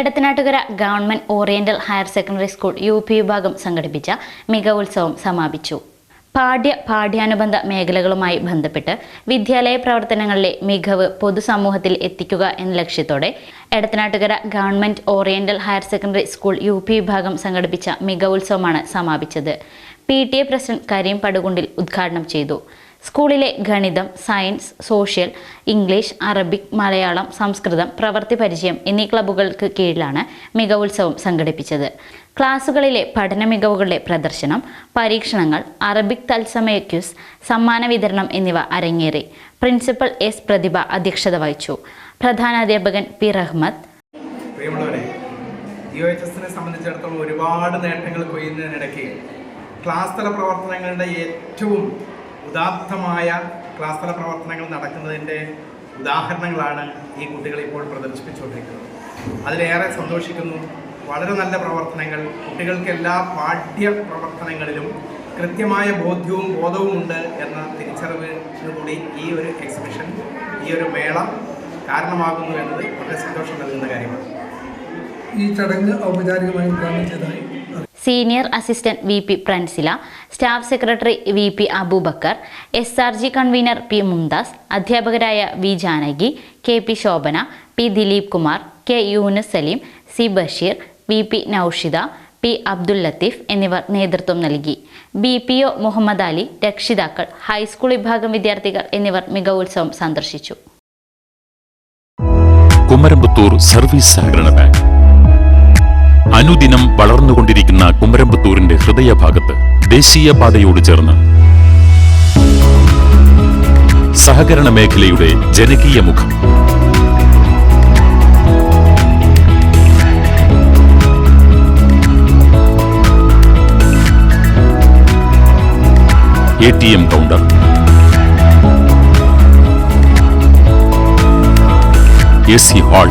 Edathanattukara government oriental higher secondary school U P വിഭാഗം സംഘടിപ്പിച്ച മികവുത്സവം സമാപിച്ചു. പാഠ്യ പാഠ്യാനുബന്ധ മേഖലകളുമായി ബന്ധപ്പെട്ട് വിദ്യാലയ പ്രവർത്തനങ്ങളിലെ മികവ് പൊതുസമൂഹത്തിൽ എത്തിക്കുക എന്ന ലക്ഷ്യത്തോടെ Edathanattukara government oriental higher secondary school U P വിഭാഗം സംഘടിപ്പിച്ച മികവുത്സവമാണ് സമാപിച്ചത്. P T A president Kareem Padukundil ഉദ്ഘാടനം ചെയ്തു. സ്കൂളിലെ ഗണിതം science social English Arabic Malayalam Samskritam പ്രവൃത്തി പരിചയം എന്നീ ക്ലബ്ബുകൾക്ക് കീഴിലാണ് മികവുത്സവം സംഘടിപ്പിച്ചത്. ക്ലാസുകളിലെ പഠന മികവുകളുടെ പ്രദർശനം പരീക്ഷണങ്ങൾ അറബിക് തത്സമയ ക്യൂസ് സമ്മാന വിതരണം എന്നിവ അരങ്ങേറി. പ്രിൻസിപ്പൽ എസ് പ്രതിഭ അധ്യക്ഷത വഹിച്ചു. പ്രധാനാധ്യാപകൻ പി റഹ്മത്ത്. സംബന്ധിച്ചിടത്തോളം ഒരുപാട് നേട്ടങ്ങൾ ക്ലാസ് തല പ്രവർത്തനങ്ങളുടെ ഏറ്റവും ഉദാത്തമായ ക്ലാസ് തല പ്രവർത്തനങ്ങൾ നടക്കുന്നതിന്റെ ഉദാഹരണങ്ങളാണ് ഈ കുട്ടികൾ ഇപ്പോൾ പ്രദർശിപ്പിച്ചുകൊണ്ടിരിക്കുന്നത്. അതിലേറെ സന്തോഷിക്കുന്നു. വളരെ നല്ല പ്രവർത്തനങ്ങൾ. കുട്ടികൾക്ക് എല്ലാ പാഠ്യ പ്രവർത്തനങ്ങളിലും കൃത്യമായ ബോധ്യവും ബോധവും ഉണ്ട് എന്ന തിരിച്ചറിവിനു കൂടി ഈ ഒരു എക്സിബിഷൻ ഈ ഒരു മേള കാരണമാകുന്നു എന്നത് വളരെ സന്തോഷം നൽകുന്ന കാര്യമാണ്. ഈ ചടങ്ങ് ഔപചാരികമായി. Senior assistant V P Pransila staff secretary V P Aboobacker S R G convener P Mumthas അധ്യാപകരായ V Janaki K P Shobhana P Dileep Kumar K Yunus Saleem C Basheer V P Noushida P Abdul Latheef എന്നിവർ നേതൃത്വം നൽകി. B P O Muhammad Ali രക്ഷിതാക്കൾ high school വിഭാഗം വിദ്യാർത്ഥികൾ എന്നിവർ മികവുത്സവം സന്ദർശിച്ചു. കുമരമ്പത്തൂർ സർവീസ് സഹകരണ ബാങ്ക്. അനുദിനം വളർന്നുകൊണ്ടിരിക്കുന്ന കുമരമ്പത്തൂരിന്റെ ഹൃദയഭാഗത്ത് ദേശീയപാതയോട് ചേർന്ന് സഹകരണ മേഖലയുടെ ജനകീയ മുഖം. A T M counter. A C hall.